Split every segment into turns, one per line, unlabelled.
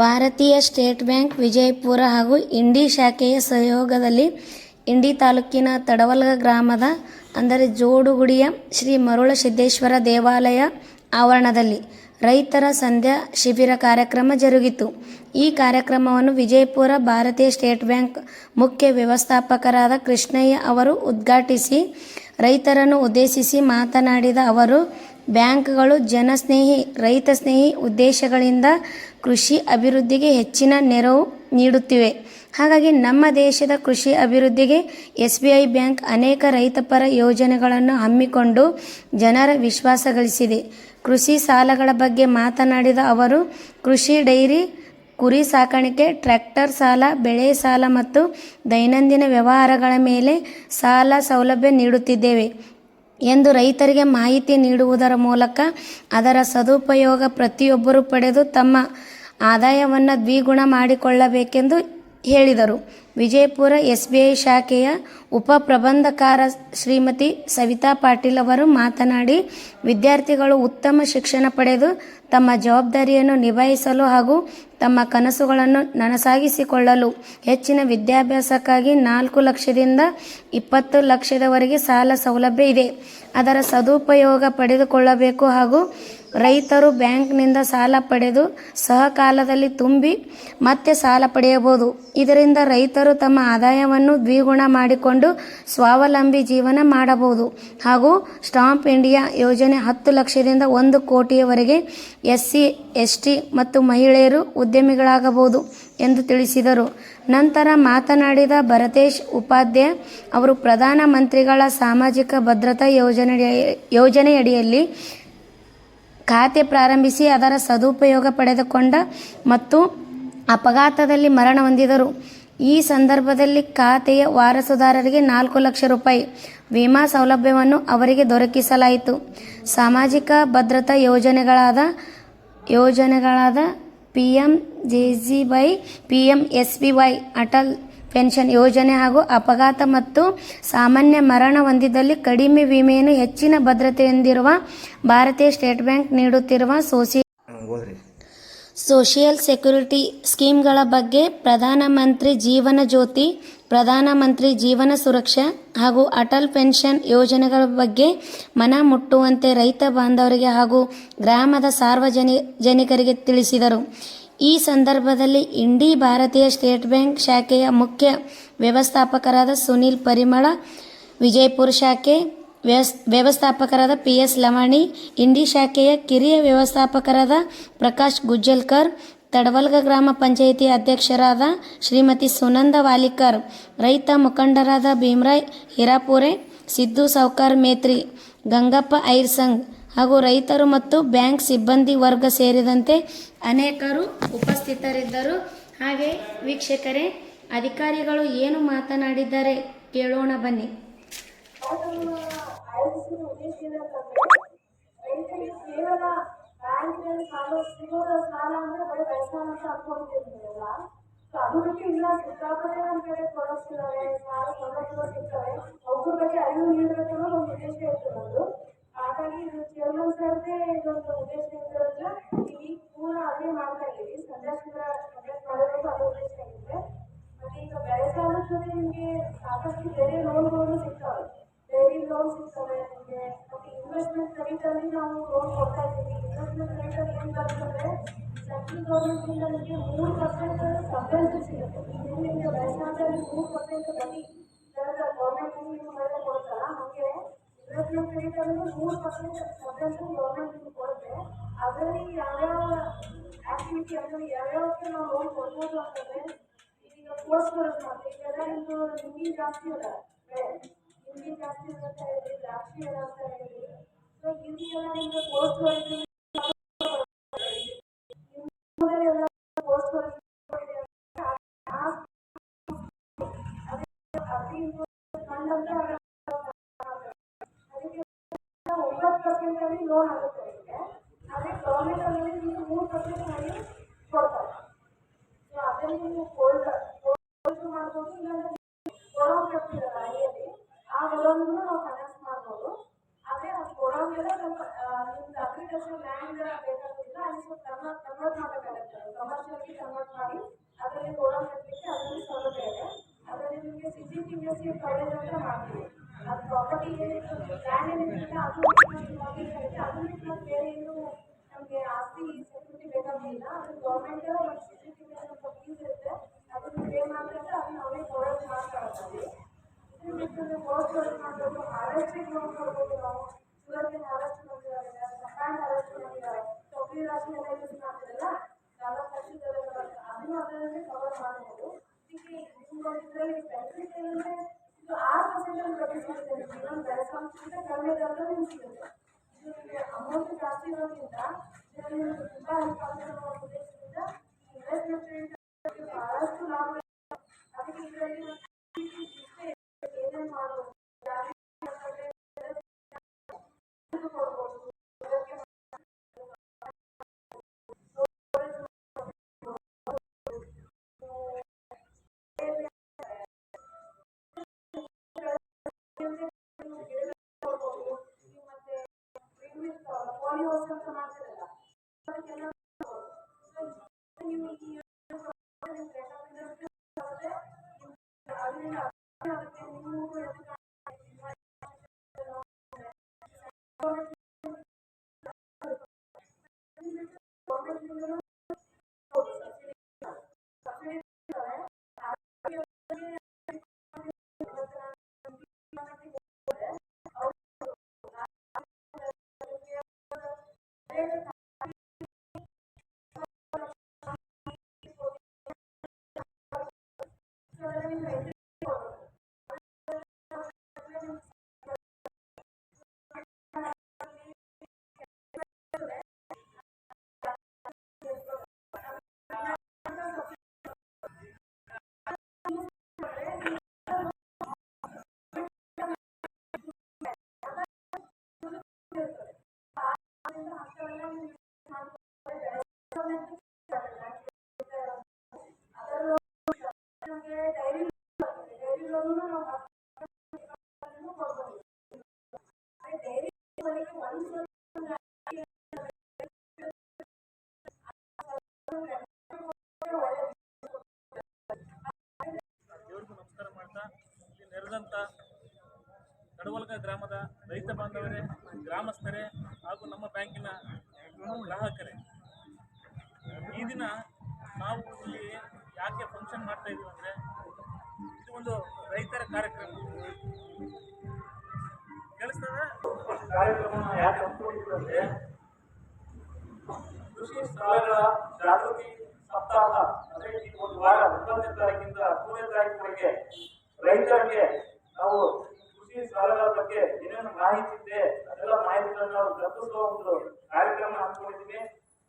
ಭಾರತೀಯ state bank Vijayapura ಹಾಗೂ ಇಂಡಿ ಶಾಖೆಯ ಸಹಯೋಗದಲ್ಲಿ ಇಂಡಿ ತಾಲೂಕಿನ ತಡವಲ್ಗ ಗ್ರಾಮದ, ಅಂದರೆ ಜೋಡುಗುಡಿಯ ಶ್ರೀ ಮರುಳ ಸಿದ್ದೇಶ್ವರ ದೇವಾಲಯ ಆವರಣದಲ್ಲಿ ರೈತರ ಸಂಧ್ಯಾ ಶಿಬಿರ ಕಾರ್ಯಕ್ರಮ ಜರುಗಿತು. ಈ ಕಾರ್ಯಕ್ರಮವನ್ನು ವಿಜಯಪುರ ಭಾರತೀಯ ಸ್ಟೇಟ್ ಬ್ಯಾಂಕ್ ಮುಖ್ಯ ವ್ಯವಸ್ಥಾಪಕರಾದ ಕೃಷ್ಣಯ್ಯ ಅವರು ಉದ್ಘಾಟಿಸಿ, ರೈತರನ್ನು ಉದ್ದೇಶಿಸಿ ಮಾತನಾಡಿದ ಅವರು ಬ್ಯಾಂಕ್ಗಳು ಜನಸ್ನೇಹಿ ರೈತ ಸ್ನೇಹಿ ಉದ್ದೇಶಗಳಿಂದ ಕೃಷಿ ಅಭಿವೃದ್ಧಿಗೆ ಹೆಚ್ಚಿನ ನೆರವು ನೀಡುತ್ತಿವೆ. ಹಾಗಾಗಿ ನಮ್ಮ ದೇಶದ ಕೃಷಿ ಅಭಿವೃದ್ಧಿಗೆ ಎಸ್ ಬಿ ಐ ಬ್ಯಾಂಕ್ ಅನೇಕ ರೈತಪರ ಯೋಜನೆಗಳನ್ನು ಹಮ್ಮಿಕೊಂಡು ಜನರ ವಿಶ್ವಾಸ ಗಳಿಸಿದೆ. ಕೃಷಿ ಸಾಲಗಳ ಬಗ್ಗೆ ಮಾತನಾಡಿದ ಅವರು, ಕೃಷಿ ಡೈರಿ, ಕುರಿ ಸಾಕಾಣಿಕೆ, ಟ್ರ್ಯಾಕ್ಟರ್ ಸಾಲ, ಬೆಳೆ ಸಾಲ ಮತ್ತು ದೈನಂದಿನ ವ್ಯವಹಾರಗಳ ಮೇಲೆ ಸಾಲ ಸೌಲಭ್ಯ ನೀಡುತ್ತಿದ್ದೇವೆ. ಎಂದು ರೈತರಿಗೆ ಮಾಹಿತಿ ನೀಡುವುದರ ಮೂಲಕ ಅದರ ಸದುಪಯೋಗ ಪ್ರತಿಯೊಬ್ಬರೂ ಪಡೆದು ತಮ್ಮ ಆದಾಯವನ್ನು ದ್ವಿಗುಣ ಮಾಡಿಕೊಳ್ಳಬೇಕೆಂದು ಹೇಳಿದರು. ವಿಜಯಪುರ ಎಸ್ ಬಿ ಐ ಶಾಖೆಯ ಉಪ ಪ್ರಬಂಧಕಾರ ಶ್ರೀಮತಿ ಸವಿತಾ ಪಾಟೀಲ್ ಅವರು ಮಾತನಾಡಿ, ವಿದ್ಯಾರ್ಥಿಗಳು ಉತ್ತಮ ಶಿಕ್ಷಣ ಪಡೆದು ತಮ್ಮ ಜವಾಬ್ದಾರಿಯನ್ನು ನಿಭಾಯಿಸಲು ಹಾಗೂ ತಮ್ಮ ಕನಸುಗಳನ್ನು ನನಸಾಗಿಸಿಕೊಳ್ಳಲು ಹೆಚ್ಚಿನ ವಿದ್ಯಾಭ್ಯಾಸಕ್ಕಾಗಿ ನಾಲ್ಕು ಲಕ್ಷದಿಂದ ಇಪ್ಪತ್ತು ಲಕ್ಷದವರೆಗೆ ಸಾಲ ಸೌಲಭ್ಯ ಇದೆ. ಅದರ ಸದುಪಯೋಗ ಪಡೆದುಕೊಳ್ಳಬೇಕು ಹಾಗೂ ರೈತರು ಬ್ಯಾಂಕ್ನಿಂದ ಸಾಲ ಪಡೆದು ಸಹಕಾಲದಲ್ಲಿ ತುಂಬಿ ಮತ್ತೆ ಸಾಲ ಪಡೆಯಬಹುದು. ಇದರಿಂದ ರೈತರು ತಮ್ಮ ಆದಾಯವನ್ನು ದ್ವಿಗುಣ ಮಾಡಿಕೊಂಡು ಸ್ವಾವಲಂಬಿ ಜೀವನ ಮಾಡಬಹುದು. ಹಾಗೂ ಸ್ಟಾಂಪ್ ಇಂಡಿಯಾ ಯೋಜನೆ ಹತ್ತು ಲಕ್ಷದಿಂದ ಒಂದು ಕೋಟಿಯವರೆಗೆ ಎಸ್ ಸಿ ಎಸ್ ಟಿ ಮತ್ತು ಮಹಿಳೆಯರು ಉದ್ಯಮಿಗಳಾಗಬಹುದು ಎಂದು ತಿಳಿಸಿದರು. ನಂತರ ಮಾತನಾಡಿದ ಭರತೇಶ್ ಉಪಾಧ್ಯಾಯ ಅವರು ಪ್ರಧಾನಮಂತ್ರಿಗಳ ಸಾಮಾಜಿಕ ಭದ್ರತಾ ಯೋಜನೆ ಯೋಜನೆಯಡಿಯಲ್ಲಿ ಖಾತೆ ಪ್ರಾರಂಭಿಸಿ ಅದರ ಸದುಪಯೋಗ ಪಡೆದುಕೊಂಡ ಮತ್ತು ಅಪಘಾತದಲ್ಲಿ ಮರಣ ಹೊಂದಿದರು. ಈ ಸಂದರ್ಭದಲ್ಲಿ ಖಾತೆಯ ವಾರಸುದಾರರಿಗೆ ನಾಲ್ಕು ಲಕ್ಷ ರೂಪಾಯಿ ವಿಮಾ ಸೌಲಭ್ಯವನ್ನು ಅವರಿಗೆ ದೊರಕಿಸಲಾಯಿತು. ಸಾಮಾಜಿಕ ಭದ್ರತಾ ಯೋಜನೆಗಳಾದ ಯೋಜನೆಗಳಾದ P M J J Y P M S B Y, Atal pension ಯೋಜನೆ ಹಾಗೂ ಅಪಘಾತ ಮತ್ತು ಸಾಮಾನ್ಯ ಮರಣ ಹೊಂದಿದಲ್ಲಿ ಕಡಿಮೆ ವಿಮೆಯನ್ನು ಹೆಚ್ಚಿನ ಭದ್ರತೆ ಹೊಂದಿರುವ ಭಾರತೀಯ ಸ್ಟೇಟ್ ಬ್ಯಾಂಕ್ ನೀಡುತ್ತಿರುವ ಸೋಸಿ ಸೋಷಿಯಲ್ ಸೆಕ್ಯುರಿಟಿ ಸ್ಕೀಮ್ಗಳ ಬಗ್ಗೆ ಪ್ರಧಾನಮಂತ್ರಿ ಜೀವನ ಜ್ಯೋತಿ ಪ್ರಧಾನಮಂತ್ರಿ ಜೀವನ ಸುರಕ್ಷಾ ಹಾಗೂ ಅಟಲ್ ಪೆನ್ಷನ್ ಯೋಜನೆಗಳ ಬಗ್ಗೆ ಮನ ಮುಟ್ಟುವಂತೆ ರೈತ ಬಾಂಧವರಿಗೆ ಹಾಗೂ ಗ್ರಾಮದ ಸಾರ್ವಜನಿ ಜನಿಕರಿಗೆ ತಿಳಿಸಿದರು. ಈ ಸಂದರ್ಭದಲ್ಲಿ ಇಂಡಿ ಭಾರತೀಯ ಸ್ಟೇಟ್ ಬ್ಯಾಂಕ್ ಶಾಖೆಯ ಮುಖ್ಯ ವ್ಯವಸ್ಥಾಪಕರಾದ ಸುನೀಲ್ ಪರಿಮಳ, ವಿಜಯಪುರ ಶಾಖೆ ವ್ಯವಸ್, ವ್ಯವಸ್ಥಾಪಕರಾದ ಪಿ ಎಸ್ ಲಮಾಣಿ ಇಂಡಿ ಶಾಖೆಯ ಕಿರಿಯ ವ್ಯವಸ್ಥಾಪಕರಾದ ಪ್ರಕಾಶ್ ಗುಜ್ಜಲ್ಕರ್, ತಡವಲ್ಗ ಗ್ರಾಮ ಪಂಚಾಯಿತಿ ಅಧ್ಯಕ್ಷರಾದ ಶ್ರೀಮತಿ ಸುನಂದ ವಾಲಿಕರ್, ರೈತ ಮುಖಂಡರಾದ ಭೀಮರಾಯ್ ಹಿರಾಪುರೆ, ಸಿದ್ದು ಸಾವ್ಕಾರ್ ಮೇತ್ರಿ, ಗಂಗಪ್ಪ ಐರ್ಸಂಗ್ ಹಾಗೂ ರೈತರು ಮತ್ತು ಬ್ಯಾಂಕ್ ಸಿಬ್ಬಂದಿ ವರ್ಗ ಸೇರಿದಂತೆ ಅನೇಕರು ಉಪಸ್ಥಿತರಿದ್ದರು. ಹಾಗೆ ವೀಕ್ಷಕರೇ, ಅಧಿಕಾರಿಗಳು ಏನು ಮಾತನಾಡಿದ್ದಾರೆ ಕೇಳೋಣ ಬನ್ನಿ.
ಬಿಟ್ಟು ಇಲ್ಲ ಸಿಕ್ಕಾಪಟ್ಟೆ ನಮ್ಮ ಕಡೆ ಕೊಡಿಸ್ತಿದ್ದಾರೆ ಸಾಲ ಸೌಲಭ್ಯಗಳು ಸಿಗ್ತವೆ ಅವ್ರ ಬಗ್ಗೆ ಅರಿವು ನೀಡಬೇಕು ಅನ್ನೋದು ಒಂದು ಉದ್ದೇಶ ಇತ್ತು ನಮ್ದು ಹಾಗಾಗಿ ಇದು ಚೇರ್ಮನ್ ಸರ್ದೇ ಇದೊಂದು ಉದ್ದೇಶ ಇರೋದ್ರಿಂದ ಈಗ ಪೂರ್ಣ ಅದೇ ಮಾಡ್ತಾ ಇದ್ದೀವಿ ಸಂಧ್ಯಾ ಶಿಬಿರ ಕಂಡಕ್ಟ್ ಮಾಡಿರೋದು ಅದು ಉದ್ದೇಶ ಆಗಿದೆ ಮತ್ತೆ ಈಗ ಬೆಳೆ ಸಾಲದ ಜೊತೆ ನಿಮಗೆ ಸಾಕಷ್ಟು ಬೇರೆ ಲೋನ್ಗಳು ಸಿಗ್ತವೆ ಡೈರಿ ಲೋನ್ ಸಿಗ್ತವೆ ನಿಮಗೆ ಮತ್ತೆ ಇನ್ವೆಸ್ಟ್ಮೆಂಟ್ ಕ್ರೆಡಿಟ್ ಅಲ್ಲಿ ನಾವು ಲೋನ್ ಕೊಡ್ತಾ ಇದ್ದೀವಿ ಇನ್ವೆಸ್ಟ್ಮೆಂಟ್ ಕ್ರೆಡಿಟ್ ಅಲ್ಲಿ ಏನು ಬರ್ತಂದ್ರೆ ಸೆಂಟ್ರಲ್ ಗೌರ್ಮೆಂಟ್ ಇಂದ ನಿಮಗೆ ಮೂರು ಪರ್ಸೆಂಟ್ ಸಬ್ವೆನ್ಸಿ ಸಿಗುತ್ತೆ ಈಗ ನಿಮಗೆ ವ್ಯವಸಾಯದಲ್ಲಿ ಮೂರು ಪರ್ಸೆಂಟ್ ಬಡ್ಡಿ ಗೌರ್ಮೆಂಟ್ ನಿಮಗೆ ಮೇಲೆ ಕೊಡ್ತಲ್ಲ ಹಾಗೆ ಕ್ರೆಡಿಟ್ ಅಲ್ಲಿ ಮೂರು ಪರ್ಸೆಂಟ್ ಸಬ್ವೆನ್ಸಿ ಗೌರ್ಮೆಂಟ್ ಕೊಡುತ್ತೆ ಅದರಲ್ಲಿ ಯಾವ್ಯಾವ ಆಕ್ಟಿವಿಟಿ ಅಂದರೆ ಯಾವ್ಯಾವಕ್ಕೆ ನಾವು ಲೋನ್ ಕೊಡ್ಬೋದು ಅಂತಂದ್ರೆ ಈಗ ಕೋರ್ಸ್ ಬರುತ್ತೆ ಮತ್ತೆ ಈಗೆಲ್ಲ ನಿಮ್ದು ಹಿಂದಿ ಜಾಸ್ತಿ ಅದ ಹಿಂದಿ ಜಾಸ್ತಿ ಜಾಸ್ತಿ ಎಲ್ಲ ಅಂತ ಹೇಳಿ ಸೊ ಹಿಂದಿ ಎಲ್ಲ ನಿಮಗೆ ಕೋರ್ಸ್ ಬರುತ್ತೆ ಎಲ್ಲ ಕೋರ್ಸ್ ಬರುತ್ತೆ ಫಂಡ್ ಅಂತ ಅದಕ್ಕೆ ಒಂಬತ್ತು ಪರ್ಸೆಂಟ್ ಅಲ್ಲಿ ಲೋನ್ ಆಗುತ್ತೆ ನಿಮಗೆ ಅದೇ ಗೌರ್ಮೆಂಟ್ ಅಲ್ಲಿ ನಿಮ್ಗೆ ಮೂರು ಪರ್ಸೆಂಟ್ ಮಾಡಿ ಕೊಡ್ತಾರೆ ಸೊ ಅದರಲ್ಲಿ ನೀವು ಕೋಲ್ಡ್ ಕೋಲ್ಡ್ ಮಾಡ್ಬೋದು, ಇಲ್ಲಾಂದ್ರೆ ಕಟ್ತಿರಲ್ಲ ಹಳ್ಳಿಯಲ್ಲಿ ಆ ಗೋಡೌನ್ ನಾವು ಫೈನಾನ್ಸ್ ಮಾಡ್ಬೋದು. ಆದರೆ ನಾವು ಸ್ವಲ್ಪ ನಿಮ್ದು ಅಗ್ರಿಕಲ್ಚರ್ ಲ್ಯಾಂಡ್ ಬೇಕಾಗೋದಿಲ್ಲ ಅಲ್ಲಿ ಸ್ವಲ್ಪ ಕನ್ವರ್ಟ್ ಕನ್ವರ್ಟ್ ಮಾಡಬೇಕಾಗುತ್ತೆ. ಕನ್ವರ್ಟ್ ಮಾಡಿ, ಅದರಲ್ಲಿ ಗೋಡನ್ ಕಟ್ಟಲಿಕ್ಕೆ ಅದರಲ್ಲಿ ಸೌಲಭ್ಯ ಇದೆ. ಅದರಲ್ಲಿ ನಿಮಗೆ C G T S C college ಅಂತ ಅದು ಪ್ರಾಪರ್ಟಿ ಲ್ಯಾಂಡ್ ಅದು ಅದು ಬೇರೆ ನಮಗೆ ಆಸ್ತಿ ಸೆಕ್ಯೂರಿಟಿ ಬೇಕಾಗಿಲ್ಲ. ಅದು ಗೌರ್ಮೆಂಟ್ ಮತ್ತು ಸಿ ಜಿ ಟಿ ಎಸ್ ಅಂತ ಫೀಸ್ ಇರುತ್ತೆ ಅದನ್ನು ಪೇ ಮಾಡಿದ್ರೆ ಅದನ್ನ ಅವರೇ ಪ್ರೊವೈಡ್ ಮಾಡ್ತಾರೆ ಇದು ಬಿಟ್ಟು ನೀವು ಪೋಸ್ಟ್ ವರ್ಕ್ ಲೋನ್ ಕೊಡ್ಬೋದು ನಾವು ಹಾರ್ವೆಸ್ಟ್ ಮಾಡಿದ್ದಾರೆ ತೊಗರಿ ರಾಶಿ ಕವರ್ ಮಾಡ್ಬೋದು ನಿಮ್ಮ ಇದರಲ್ಲಿ ಬೆನಿಫಿಟ್ ಇದು ಆರು ಪರ್ಸೆಂಟ್ ಬಡ್ಡಿ ಸಿಗುತ್ತೆ ಕಡಿಮೆ ಇದು ಅಮೌಂಟ್ ಜಾಸ್ತಿ ಇರೋದ್ರಿಂದ ಇದರಲ್ಲಿ ತುಂಬ ಹೆಲ್ಪ್ ಆಗುತ್ತೆ ಇನ್ವೆಸ್ಟ್ಮೆಂಟ್ ಪಾಲಿಹೌಸ್
ಇಲ್ಲಿ ಕಡವಲ್ಗ ಗ್ರಾಮದ ರೈತ ಬಾಂಧವರೇ, ಗ್ರಾಮಸ್ಥರೇ ಹಾಗೂ ನಮ್ಮ ಬ್ಯಾಂಕಿನ ಗ್ರಾಹಕರೇ, ಈ ದಿನ ನಾವು ಇಲ್ಲಿ ಯಾಕೆ ಫಂಕ್ಷನ್ ಮಾಡ್ತಾ ಇದ್ದೀವಿ ಅಂದರೆ ಇದು ಒಂದು ರೈತರ ಕಾರ್ಯಕ್ರಮ. ಕೇಳಿಸ್ತದ? ಯಾಕೆ ಕೃಷಿ ಸಾಲಗಳ ಜಾಗೃತಿ ಸಪ್ತಾಹ ಈ ಒಂದು ವಾರ ಒಂಬತ್ತನೇ ತಾರೀಕಿಂದ ಮೂರನೇ ತಾರೀಕಿನವರೆಗೆ ರೈತರಿಗೆ ನಾವು ಕೃಷಿ ಸಾಲಗಳ ಬಗ್ಗೆ ಏನೇನು ಮಾಹಿತಿ ಇದೆ, ಅದೆಲ್ಲ ಮಾಹಿತಿಗಳನ್ನ ನಾವು ತಲುಪಿಸುವ ಒಂದು ಕಾರ್ಯಕ್ರಮ ಹಮ್ಮಿಕೊಂಡಿದ್ದೀವಿ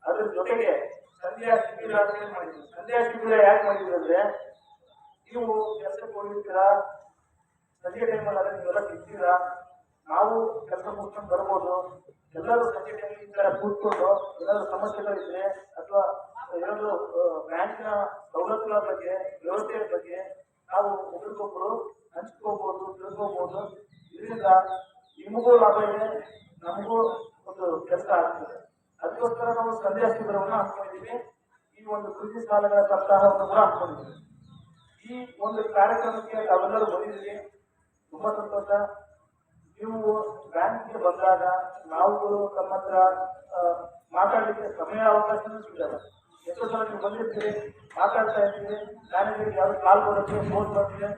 ಅದ್ರ ಜೊತೆಗೆ ಸಂಧ್ಯಾ ಶಿಬಿರ ಅಂತ ಮಾಡಿದ್ವಿ ಸಂಧ್ಯಾ ಶಿಬಿರ ಯಾಕೆ ಮಾಡಿದ್ವಿ ಅಂದ್ರೆ, ನೀವು ಕೆಲಸ ಹೋಗಿರ್ತೀರಾ, ಸಂಜೆ ಟೈಮಲ್ಲಿ ಅದನ್ನ ನೀವೆಲ್ಲ ಸಿಗ್ತೀರಾ, ನಾವು ಕೆಲಸ ಮುಗಿಸ್ಕೊಂಡು ಬರ್ಬೋದು, ಎಲ್ಲರೂ ಸಂಜೆ ಟೈಮಲ್ಲಿ ಈ ತರ ಕೂತ್ಕೊಂಡು ಏನಾದ್ರು ಸಮಸ್ಯೆಗಳಿದ್ರೆ ಅಥವಾ ಏನಾದ್ರು ಬ್ಯಾಂಕಿನ ಸವಲತ್ತುಗಳ ಬಗ್ಗೆ, ವ್ಯವಸ್ಥೆಯ ಬಗ್ಗೆ ನಾವು ಒಬ್ರಿಗೊಬ್ರು ಹಂಚ್ಕೋಬಹುದು ತಿಳ್ಕೋಬಹುದು ಇದರಿಂದ ನಿಮಗೂ ಲಾಭ ಇದೆ, ನಮಗೂ ಒಂದು ಕೆಲಸ ಆಗ್ತದೆ. ಅದಕ್ಕೋಸ್ಕರ ನಾವು ಸಂಧ್ಯಾ ಶಿಬಿರವನ್ನು ಹಾಕೊಂಡಿದ್ದೀವಿ ಈ ಒಂದು ಕೃಷಿ ಸಾಲಗಳ ಸಪ್ತಾಹವನ್ನು ಕೂಡ ಹಾಕೊಂಡಿದ್ದೀವಿ ಈ ಒಂದು ಕಾರ್ಯಕ್ರಮಕ್ಕೆ ನಾವೆಲ್ಲರೂ ಬಂದಿದ್ದೀವಿ. ತುಂಬಾ ಸಂತೋಷ. ನೀವು ಬ್ಯಾಂಕ್ಗೆ ಬಂದಾಗ ನಾವುಗಳು ತಮ್ಮ ಹತ್ರ ಮಾತಾಡಲಿಕ್ಕೆ ಸಮಯ ಅವಕಾಶನೂ ಸಿಗಲ್ಲ. ಎಷ್ಟೋ ಸಲ ನೀವು ಬಂದಿರ್ತೀರಿ, ಮಾತಾಡ್ತಾ ಇರ್ತೀರಿ ಮ್ಯಾನೇಜರ್ಗೆ ಯಾವ್ದು ಕಾಲ್ ಬರುತ್ತೆ ಫೋನ್ ಬರುತ್ತೆ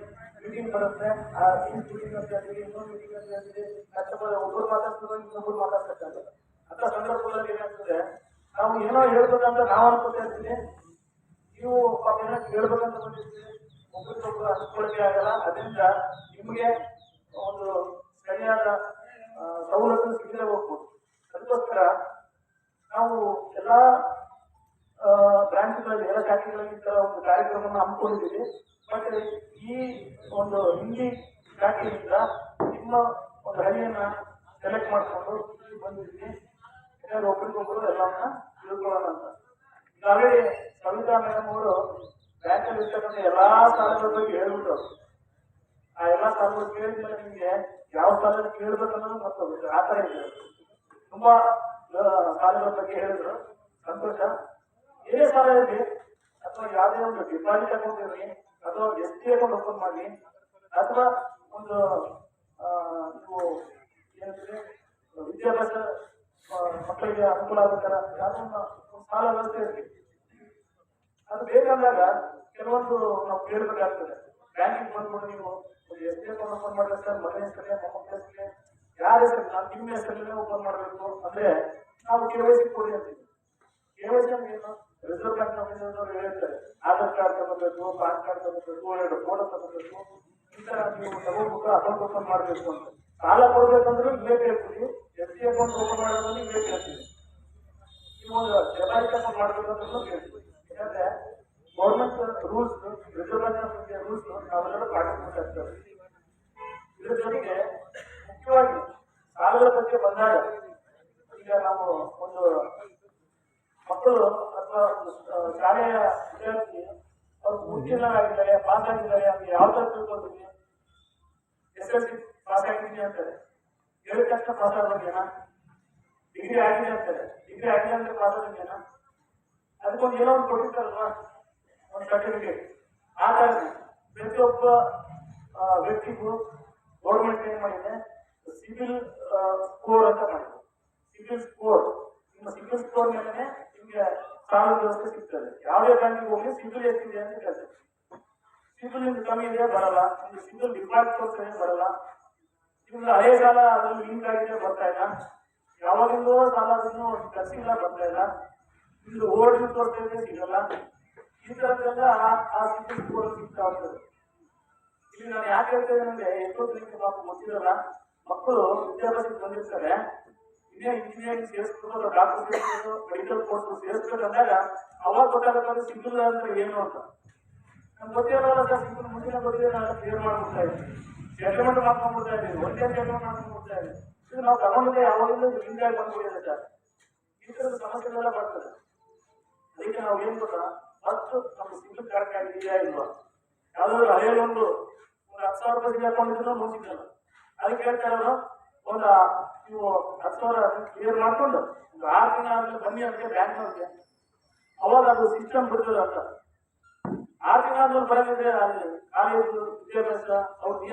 ಮೀಟಿಂಗ್ ಬರುತ್ತೆ, ಆ ಮೀಟಿಂಗ್ ಅಂತ ಹೇಳ್ತೀರಿ ಇನ್ನೊಂದು ಮೀಟಿಂಗ್ ಅಂತ ಹೇಳ್ತೀರಿ ಕಸ್ಟಮರ್ ಒಬ್ಬರು ಮಾತಾಡ್ತಾರೆ ಇನ್ನೊಬ್ಬರು ಮಾತಾಡ್ತಾರೆ ಅಂತ ಸಂದರ್ಭದಲ್ಲಿ ಏನಾಗ್ತದೆ, ನಾವು ಏನೋ ಹೇಳ್ಬೇಕಂತ ನಾವು ಅನ್ಕೋತಾ ಇರ್ತೀವಿ. ನೀವು ಪಾಪ ಏನೋ ಕೇಳ್ಬೇಕಂತ ಬಂದಿರ್ತೀರಿ ಒಬ್ಬರಿಗೊಬ್ಬರು ಹಂಚ್ಕೊಳ್ಳಿಕ್ಕೆ ಆಗಲ್ಲ, ಅದರಿಂದ ನಿಮಗೆ ಒಂದು ಸರಿಯಾದ ಸವಲತ್ತು ಸಿಗದೆ ಹೋಗ್ಬೋದು. ಅದಕ್ಕೋಸ್ಕರ ನಾವು ಎಲ್ಲ ಬ್ರಾಂಚ್ಗಳಲ್ಲಿ ಎಲ್ಲ ಶಾಖೆಗಳಲ್ಲಿ ಈ ತರ ಒಂದು ಕಾರ್ಯಕ್ರಮವನ್ನು ಹಮ್ಮಿಕೊಂಡಿದ್ದೀವಿ. ಮತ್ತೆ ಈ ಒಂದು ಹಿಂದಿ ಶಾಖೆಯಿಂದ ನಿಮ್ಮ ಒಂದು ಹಳ್ಳಿಯನ್ನ ಸೆಲೆಕ್ಟ್ ಮಾಡಿಕೊಂಡು ಬಂದಿದ್ದೀನಿ. ಯಾಕಂದ್ರೆ ಒಬ್ರಿಗೊಬ್ರು ಎಲ್ಲವನ್ನ ತಿಳ್ಕೊಳ್ಳೋಣ ಅಂತ. ಈಗಾಗಲೇ ಸವಿತಾ ಮೇಡಮ್ ಅವರು ಬ್ಯಾಂಕಲ್ಲಿ ಇರ್ತಕ್ಕಂಥ ಎಲ್ಲಾ ಸಾಲಗಳ ಬಗ್ಗೆ ಹೇಳ್ಬಿಟ್ಟು ಆ ಎಲ್ಲಾ ಸಾಲಗಳು ಕೇಳಿದ್ಮೇಲೆ ನಿಮ್ಗೆ ಯಾವ ಸಾಲ ಕೇಳ್ಬೇಕನ್ನೋದು ಮತ್ತೆ ಆ ತರ ಇದೆ. ತುಂಬಾ ಸಾಲಗಳ ಬಗ್ಗೆ ಹೇಳಿದ್ರು. ಸಂತೋಷ. ಏನೇ ಸಾಲ ಇರಲಿ ಅಥವಾ ಯಾವುದೇ ಒಂದು ಡಿಪಾಸಿಟ್ ಅಕೌಂಟ್ ಇರಲಿ, ಅಥವಾ ಎಸ್ ಟಿ ಅಕೌಂಟ್ ಓಪನ್ ಮಾಡಿ ಅಥವಾ ಒಂದು ನೀವು ಏನಂದ್ರೆ ವಿದ್ಯಾಭ್ಯಾಸ ಮಕ್ಕಳಿಗೆ ಅನುಕೂಲ ಆಗೋ ಯಾವುದೋ ಒಂದು ಸಾಲ ವ್ಯವಸ್ಥೆ ಇರಲಿ. ಅದು ಬೇಕಾದಾಗ ಕೆಲವೊಂದು ನಾವು ಕೇಳಬೇಕಾಗ್ತದೆ. ಬ್ಯಾಂಕಿಗೆ ಬಂದ್ಬಿಟ್ಟು ನೀವು ಎಸ್ ಬಿ ಅಕೌಂಟ್ ಓಪನ್ ಮಾಡಿದ್ರೆ ಸರ್ ಮನೆ ಹೆಸರೇ ಮೊಮ್ಮಕ್ಕಳ ಹೆಸರಿಗೆ ಯಾರ ಹೆಸರು ನಾನು ನಿಮ್ಮ ಹೆಸರಲ್ಲೇ ಓಪನ್ ಮಾಡಬೇಕು ಅಂದ್ರೆ ನಾವು ಕೆ ವೈ ಸಿ ಕೊಡಿ ಅಂತೀವಿ. ಕೆ ವೈ ಸಿ ಅಂದ್ರೆ ಏನು? ರಿಸರ್ವ್ ಬ್ಯಾಂಕ್ ಆಫೀಸರ್ನವರು ಹೇಳ್ತಾರೆ. ಆಧಾರ್ ಕಾರ್ಡ್ ತಗೋಬೇಕು, ಪಾನ್ ಕಾರ್ಡ್ ತಗೋಬೇಕು ಎರಡು ಫೋಟೋ ತಗೋಬೇಕು. ಈ ತರ ನೀವು ತಗೋಬೇಕು ಅಕೌಂಟ್ ಓಪನ್ ಮಾಡಬೇಕು ಅಂತ. ಸಾಲ ಕೊಡ್ಬೇಕಂದ್ರೆ ಇವೇ ಕೇಳ್ತೀವಿ ಎಸ್ ಡಿ ಅಕೌಂಟ್ ಓಪನ್ ಮಾಡೋದ್ರಲ್ಲಿ ಇವೇ ಕೇಳ್ತೀವಿ ನೀವು ಒಂದು ಡೆಪಾಸಿಟ್ ಅಕೌಂಟ್ ಮಾಡಬೇಕಂದ್ರೂ ಕೇಳ್ತೀವಿ ಯಾಕಂದ್ರೆ government rules Reserve Bank of India rules ನಾವೆಲ್ಲರೂ ಪಾಲಿಸ್ಬೇಕು ಆಗ್ತದೆ ಇದ್ರ ಜೊತೆಗೆ ಮುಖ್ಯವಾಗಿ ಸಾಲಗಳ ಬಗ್ಗೆ ಬಂದಾಗ ಈಗ ನಾವು ಒಂದು ಮಕ್ಕಳು ಅಥವಾ ಒಂದು ಶ- ಶಾಲೆಯ ವಿದ್ಯಾರ್ಥಿ, ಅವ್ರು ಉತ್ತೀರ್ಣರಾಗಿದ್ದಾರೆ ಪಾಸ್ ಆಗಿದ್ದಾರೆ ಅಂತ ಯಾವ ತರ ತಿಳ್ಕೊಳ್ತೀವಿ ಎಸ್ ಎಲ್ ಸಿ ಪಾಸ್ ಆಗಿದ್ದೀನಿ ಅಂತಾರೆ. ಎರಡು ಕಷ್ಟ ಪಾಸ್ ಆಗೋದೇನಾ ಡಿಗ್ರಿ ಆಗಿದೆ ಅಂತಾರೆ. ಡಿಗ್ರಿ ಆಗಿದೆ ಅಂದ್ರೆ ಪಾಸ್ ಆಗೋದೇನಾ ಅದಕ್ಕೊಂದು ಏನೋ ಒಂದು ಕೊಟ್ಟಿರ್ತಾರಲ್ವಾ? ಒಂದು ಸರ್ಟಿಫಿಕೇಟ್ ಆ ತರ ಪ್ರತಿಯೊಬ್ಬ ವ್ಯಕ್ತಿಗೂ ಗೌರ್ಮೆಂಟ್ ಏನ್ ಮಾಡಿದೆ? ಸಿವಿಲ್ ಸ್ಕೋರ್ ಅಂತ ಮಾಡಿದೆ. ಸಿವಿಲ್ ಸ್ಕೋರ್ ನಿಮ್ಮ ಸಿವಿಲ್ ಸ್ಕೋರ್ ಮೇಲೆ ನಿಮ್ಗೆ ಸಾಲದ ವ್ಯವಸ್ಥೆ ಸಿಗ್ತದೆ ಯಾವುದೇ ಬ್ಯಾಂಕಿಗೆ ಹೋಗಿ ಸಿಂಗಲ್ ಎಷ್ಟಿದೆ ಅಂತ ಕೇಳ್ತಾರೆ ಸಿಂಗಲ್ ನಿಮ್ದು ಕಮ್ಮಿ ಇದೆ ಬರಲ್ಲ. ಸಿಂಗಲ್ ಡಿಪಾಸಿಟ್ ತೋರಿಸಿದ್ರೆ ಬರಲ್ಲ. ನಿಮ್ದು ಹಳೆ ಸಾಲ ಅದ್ರಲ್ಲಿ ಲಿಂಕ್ ಆಗಿದೆ ಬರ್ತಾ ಇಲ್ಲ. ಯಾವಾಗಿಂದೋ ಸಾಲ ಅದನ್ನು ಕಟ್ಟಿಲ್ಲ ಬರ್ತಾ ಇಲ್ಲ. ನಿಮ್ದು ಓಲ್ಡ್ ತೋರಿಸ್ತಾ ಇದೆ ಸಿಗಲ್ಲ. ಈ ತರದ್ದೆಲ್ಲ ಆ- ಸಿವಿಲ್ ಸ್ಕೋರ್ ಸಿಗ್ತಾ ಹೋಗ್ತದೆ ಇಲ್ಲಿ ನಾನು ಯಾಕೆ ಹೇಳ್ತೇನೆ ಅಂದ್ರೆ, ಎಷ್ಟೋ ದಿನಕ್ಕೆ ಮಕ್ಕಳು ವಿದ್ಯಾಭ್ಯಾಸಕ್ಕೆ ಬಂದಿರ್ತಾರೆ. ಇನ್ನೇ ಇಂಜಿನಿಯರಿಂಗ್ ಅಥವಾ ಡಾಕ್ಟರ್ ಸೇರಿಸ್ಕೊಂಡು ಮೆಡಿಕಲ್ ಕೋರ್ಸ್ ಸೇರಿಸ್ಬೇಕು ಅಂದಾಗ ಅವಾಗ ಗೊತ್ತಾಗುತ್ತೆ ಸಿಂಗಲ್ ಅಂದ್ರೆ ಏನು ಅಂತ. ನಮ್ಗೆ ಗೊತ್ತಿರಲ್ಲ ಸರ್ ಸಿಂಗಲ್ ಮುಂದಿನ ಬಗ್ಗೆ ನಾನು ಕ್ಲಿಯರ್ ಮಾಡ್ಕೊಡ್ತಾ ಇದ್ದೀನಿ. ಸೆಟಲ್ಮೆಂಟ್ ಮಾಡ್ಕೊಂಡ್ಬಿಡ್ತಾ ಇದ್ದೀನಿ, ಒಂದೇ ಸೆಟಲ್ಮೆಂಟ್ ಮಾಡ್ಕೊಂಡ್ಬಿಡ್ತಾ ಇದ್ದೀನಿ. ಇದು ನಾವು ತಗೊಂಡಿದ್ದೆ, ಯಾವಾಗಲೂ ಆಗಿ ಬಂದ್ಬಿಟ್ಟಿದೆ ಸರ್. ಈ ಥರದ ಸಮಸ್ಯೆಗಳೆಲ್ಲ ಬರ್ತದೆ. ಅದಕ್ಕೆ ನಾವು ಏನು ಗೊತ್ತಾ? ಫಸ್ಟ್ ನಮ್ಗೆ ಸಿಂಗಲ್ ಕರೆಕ್ಟ್ ಆಗಿದೆಯಾ ಇಲ್ವಾ? ಯಾವ್ದಾದ್ರು ಹಳೆಯ ಒಂದು ಒಂದು ಹತ್ತು ಸಾವಿರ ರೂಪಾಯಿ ಅಕೌಂಟ್ ಇದ್ರು ಅದಕ್ಕೆ ಅದಕ್ಕೆ ಹೇಳ್ತಾರಲ್ಲ ಒಂದು ನೀವು ಹತ್ತು ಸಾವಿರ ಕ್ಲಿಯರ್ ಮಾಡ್ಕೊಂಡು ಒಂದು ಆರು ತಿಂಗಳ ಬನ್ನಿ ಅಂತ ಬ್ಯಾಂಕ್ನವ್ರಿಗೆ ಅವಾಗ ಅದು ಸಿಸ್ಟಮ್ ಬಿಡ್ತದೆ ಅಂತ. ಆರು ತಿಂಗಳ ಆದ್ಮೇಲೆ ಬರೋದಿದ್ರೆ ಅಲ್ಲಿ ಕಾಲೇಜು, ವಿದ್ಯಾಭ್ಯಾಸ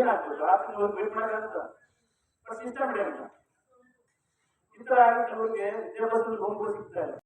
ಏನಾಗ್ತದೆ ಆರು ತಿಂಗಳು ವೇಟ್ ಮಾಡೋಕ್ಕಾಗುತ್ತಾ ಬಟ್ ಸಿಸ್ಟಮ್ ತರ ಆಗಿ ಕೆಲವರಿಗೆ ವಿದ್ಯಾಭ್ಯಾಸದಲ್ಲಿ ಲೋನ್ ಕೂಡ ಸಿಗ್ತಾ ಇಲ್ಲ.